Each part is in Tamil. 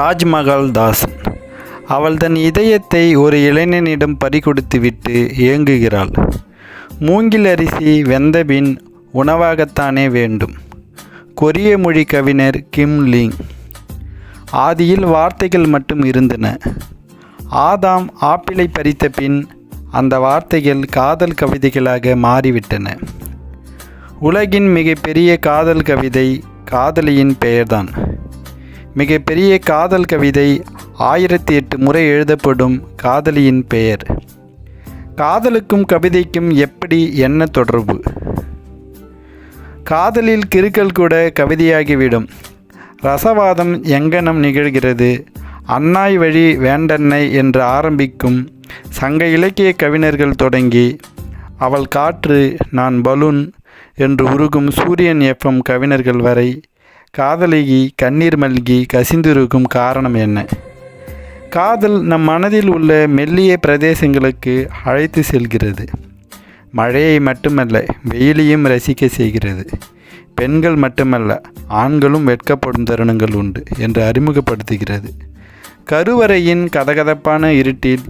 தாஜ்மஹால் தாசன் அவள் தன் இதயத்தை ஒரு இளைஞனிடம் பறிகொடுத்துவிட்டு ஏங்குகிறாள் மூங்கில் அரிசி வெந்தபின் உணவாகத்தானே வேண்டும். கொரிய மொழி கவிஞர் கிம் லீங். ஆதியில் வார்த்தைகள் மட்டும் இருந்தன. ஆதாம் ஆப்பிளை பறித்த பின் அந்த வார்த்தைகள் காதல் கவிதைகளாக மாறிவிட்டன. உலகின் மிகப்பெரிய காதல் கவிதை காதலியின் பெயர்தான். மிகப்பெரிய காதல் கவிதை ஆயிரத்தி எட்டு முறை எழுதப்படும் காதலியின் பெயர். காதலுக்கும் கவிதைக்கும் எப்படி என்ன தொடர்பு? காதலில் கிறுக்கல் கூட கவிதையாகிவிடும். ரசவாதம் எங்கனம் நிகழ்கிறது? அன்னாய் வழி வேண்டன்னை என்று ஆரம்பிக்கும் சங்க இலக்கிய கவிஞர்கள் தொடங்கி அவள் காற்று நான் பலூன் என்று உருகும் சூரியன் எஃப்எம் கவிஞர்கள் வரை காதலிகி கண்ணீர் மல்கி கசிந்திருக்கும் காரணம் என்ன? காதல் நம் மனதில் உள்ள மெல்லிய பிரதேசங்களுக்கு அழைத்து செல்கிறது. மழையை மட்டுமல்ல வெயிலையும் ரசிக்க செய்கிறது. பெண்கள் மட்டுமல்ல ஆண்களும் வெட்கப்படும் தருணங்கள் உண்டு என்று அறிமுகப்படுத்துகிறது. கருவறையின் கதகதப்பான இருட்டில்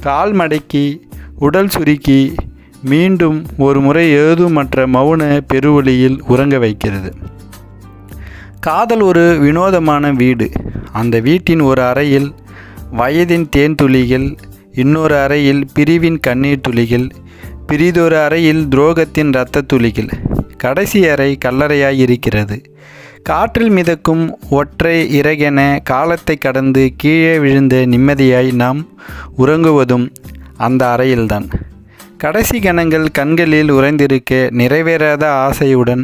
கால் மடக்கி உடல் சுருக்கி மீண்டும் ஒரு முறை ஏதுமற்ற மௌன பெருவொளியில் உறங்க வைக்கிறது. காதல் ஒரு வினோதமான வீடு. அந்த வீட்டின் ஒரு அறையில் வயதின் தேன் துளிகள் இன்னொரு அறையில் பிரிவின் கண்ணீர் துளிகள் பிரிதொரு அறையில் துரோகத்தின் இரத்த துளிகள். கடைசி அறை கல்லறையாய் இருக்கிறது. காற்றில் மிதக்கும் ஒற்றை இறகென காலத்தை கடந்து கீழே விழுந்த நிம்மதியாய் நாம் உறங்குவதும் அந்த அறையில்தான். கடைசி கணங்கள் கண்களில் உறைந்திருக்க நிறைவேறாத ஆசையுடன்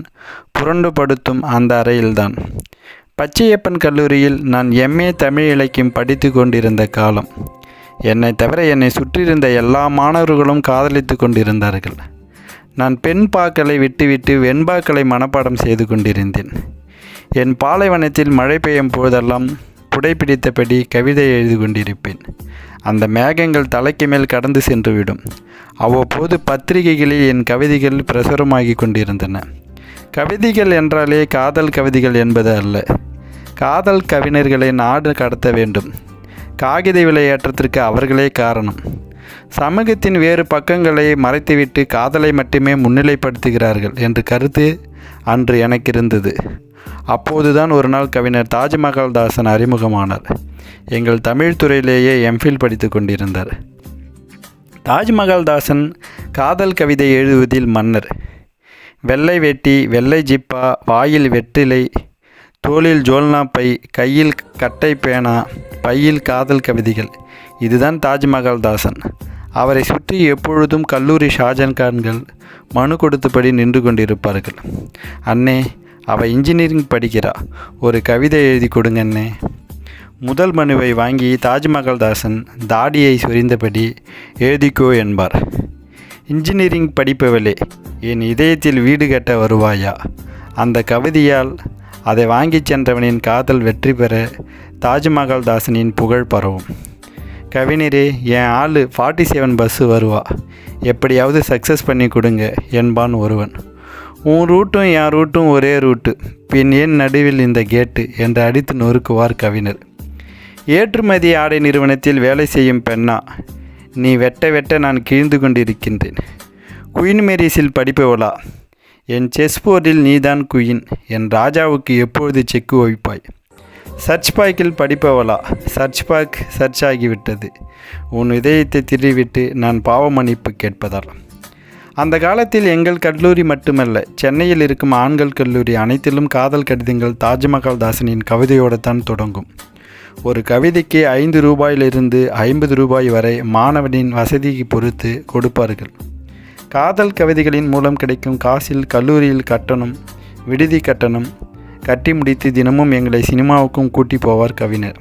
புரண்டு படுத்தும் அந்த அறையில்தான். பச்சையப்பன் கல்லூரியில் நான் எம்ஏ தமிழ் இலக்கியம் படித்து கொண்டிருந்த காலம். என்னை தவிர என்னை சுற்றியிருந்த எல்லா மாணவர்களும் காதலித்து கொண்டிருந்தார்கள். நான் பெண் பாக்களை விட்டுவிட்டு வெண்பாக்களை மனப்பாடம் செய்து கொண்டிருந்தேன். என் பாலைவனத்தில் மழை பெய்யும் போதெல்லாம் புடைப்பிடித்தபடி கவிதை எழுதி கொண்டிருப்பேன் அந்த மேகங்கள் தலைக்கு மேல் கடந்து சென்றுவிடும். அவ்வப்போது பத்திரிகைகளில் என் கவிதைகள் பிரசுரமாகி கொண்டிருந்தன. கவிதைகள் என்றாலே காதல் கவிதைகள் என்பது அல்ல. காதல் கவிஞர்களை நாடு கடத்த வேண்டும். காகித விளையாட்டத்திற்கு அவர்களே காரணம். சமூகத்தின் வேறு பக்கங்களை மறைத்துவிட்டு காதலை மட்டுமே முன்னிலைப்படுத்துகிறார்கள் என்ற கருத்து அன்று எனக்கு இருந்தது அப்போதுதான் ஒரு நாள் கவிஞர் தாஜ்மஹால் தாசன் அறிமுகமானார். எங்கள் தமிழ் துறையிலேயே எம்ஃபில் படித்து கொண்டிருந்தார். தாஜ்மஹால் தாசன் காதல் கவிதை எழுதுவதில் மன்னர். வெள்ளை வெட்டி வெள்ளை ஜிப்பா வாயில் வெற்றிலை தோளில் ஜோல்னா பை கையில் கட்டை பேனா பையில் காதல் கவிதைகள். இதுதான் தாஜ்மஹால் தாசன். அவரை சுற்றி எப்பொழுதும் கல்லூரி ஷாஜன்கான்கள் மனு கொடுத்தபடி நின்று கொண்டிருப்பார்கள். அண்ணே அவள் இன்ஜினியரிங் படிக்கிறா. ஒரு கவிதை எழுதி கொடுங்கண்ணே. முதல் மனுவை வாங்கி தாஜ்மஹால் தாசன் தாடியை சொரிந்தபடி எழுதிக்கோ என்பார். இன்ஜினியரிங் படிப்பவளே என் இதயத்தில் வீடு கட்ட வருவாயா? அந்த கவிதையால் அதை வாங்கிச் சென்றவனின் காதல் வெற்றி பெற தாஜ்மஹால் தாசனின் புகழ் பரவும். கவிஞரே என் ஆள் ஃபார்ட்டி செவன் பஸ்ஸு வருவா. எப்படியாவது சக்ஸஸ் பண்ணி கொடுங்க என்பான் ஒருவன். உன் ரூட்டும் என் ரூட்டும் ஒரே ரூட்டு. பின் ஏன் நடுவில் இந்த கேட்டு என்று அடித்து நொறுக்குவார் கவிஞர். ஏற்றுமதி ஆடை நிறுவனத்தில் வேலை செய்யும் பெண்ணா நீ வெட்ட வெட்ட நான் கிழிந்து கொண்டிருக்கின்றேன். குயின் மேரிஸில் படிப்பவளா என் செஸ் போர்டில் நீதான் குயின் என் ராஜாவுக்கு எப்பொழுது செக்கு வைப்பாய் சர்ச் பாக்கில் படிப்பவளா சர்ச் பாக் சர்ச் ஆகிவிட்டது. உன் இதயத்தை திருவிட்டு நான் பாவமன்னிப்பு கேட்பதால். அந்த காலத்தில் எங்கள் கல்லூரி மட்டுமல்ல சென்னையில் இருக்கும் ஆண்கள் கல்லூரி அனைத்திலும் காதல் கடிதங்கள் தாஜ்மஹால் தாசனின் கவிதையோடு தான் தொடங்கும். ஒரு கவிதைக்கு ஐந்து ரூபாயிலிருந்து ஐம்பது ரூபாய் வரை மாணவனின் வசதிக்கு பொறுத்து கொடுப்பார்கள். காதல் கவிதைகளின் மூலம் கிடைக்கும் காசில் கல்லூரியில் கட்டணம் விடுதி கட்டணம் கட்டி முடித்து தினமும் எங்களை சினிமாவுக்கும் கூட்டி போவார் கவிஞர்.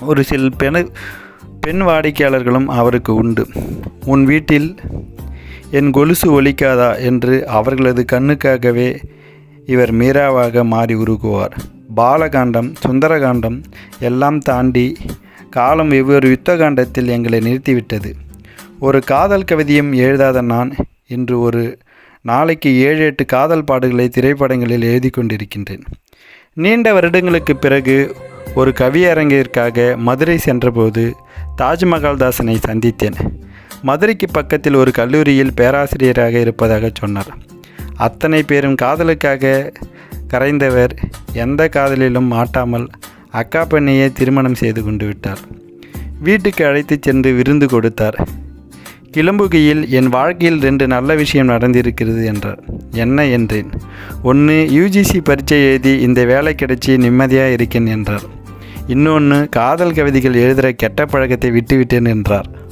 ஒரு சில பெண பெண் வாடிக்கையாளர்களும் அவருக்கு உண்டு. உன் வீட்டில் என் கொலுசு ஒலிக்காதா? என்று அவர்களது கண்ணுக்காகவே இவர் மீராவாக மாறி உருகுவார். பாலகாண்டம் சுந்தரகாண்டம் எல்லாம் தாண்டி காலம் வெவ்வேறு யுத்தகாண்டத்தில் எங்களை நிறுத்திவிட்டது. ஒரு காதல் கவிதையும் எழுதாத நான் இன்று ஒரு நாளைக்கு ஏழு எட்டு காதல் பாடுகளை திரைப்படங்களில் எழுதி கொண்டிருக்கின்றேன். நீண்ட வருடங்களுக்கு பிறகு ஒரு கவியரங்கிற்காக மதுரை சென்றபோது தாஜ்மஹால் தாசனை சந்தித்தேன். மதுரைக்கு பக்கத்தில் ஒரு கல்லூரியில் பேராசிரியராக இருப்பதாக சொன்னார். அத்தனை பேரும் காதலுக்காக கரைந்தவர் எந்த காதலிலும் மாட்டாமல் அக்கா பெண்ணையே திருமணம் செய்து கொண்டு விட்டார். வீட்டுக்கு அழைத்துச் சென்று விருந்து கொடுத்தார். கிளம்புகையில் என் வாழ்க்கையில் ரெண்டு நல்ல விஷயம் நடந்திருக்கிறது என்றார். என்ன? என்றேன். ஒன்று யூஜிசி பரீட்சை எழுதி இந்த வேலை கிடைச்சி நிம்மதியாக இருக்கேன் என்றார். இன்னொன்று காதல் கவிதைகள் எழுதுகிற கெட்ட பழக்கத்தை விட்டுவிட்டேன் என்றார்.